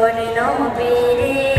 নূর নবীরে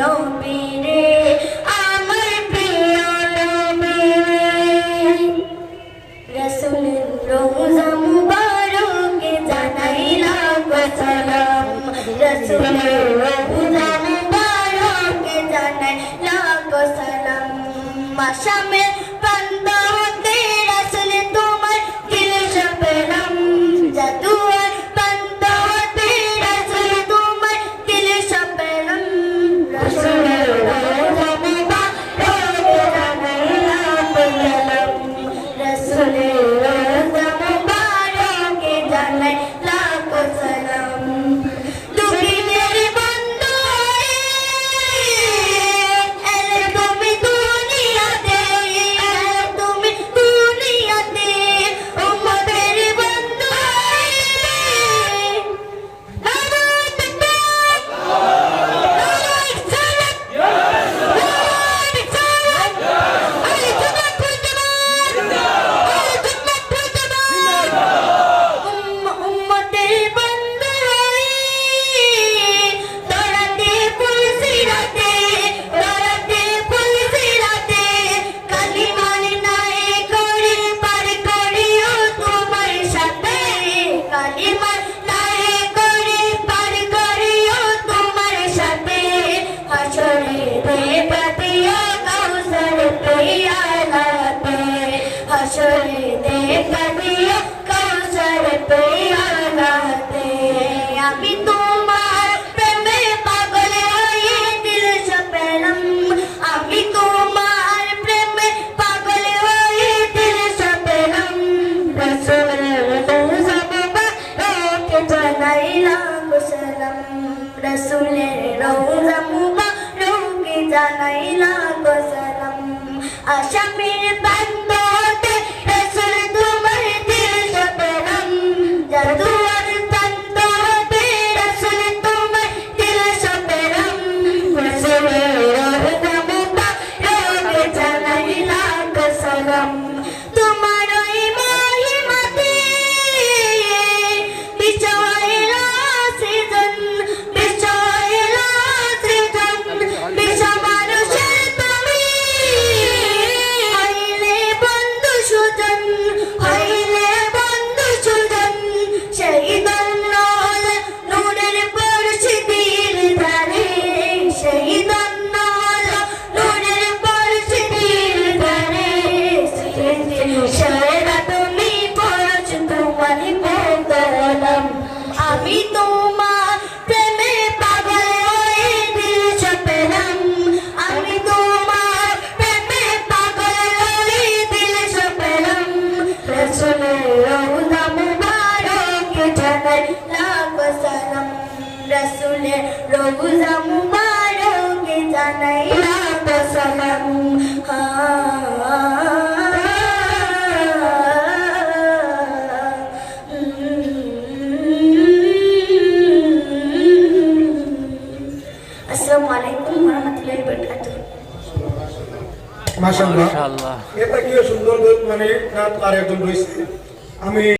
নবীরে, আমার প্রিয় নবীরে। রসুল রোজা মুবারক জানাইলাম সালাম রসুল রোজা মুবারক জানাইলাম সালাম মাশামে রোজা মুবারক জানাই সালাম আসসালামু আলাইকুম ওয়া রাহমাতুল্লাহি ওয়া বারাকাতুহু মাশাআল্লাহ। এটা কি সুন্দর মানে নাচ আর একজন রয়েছে আমি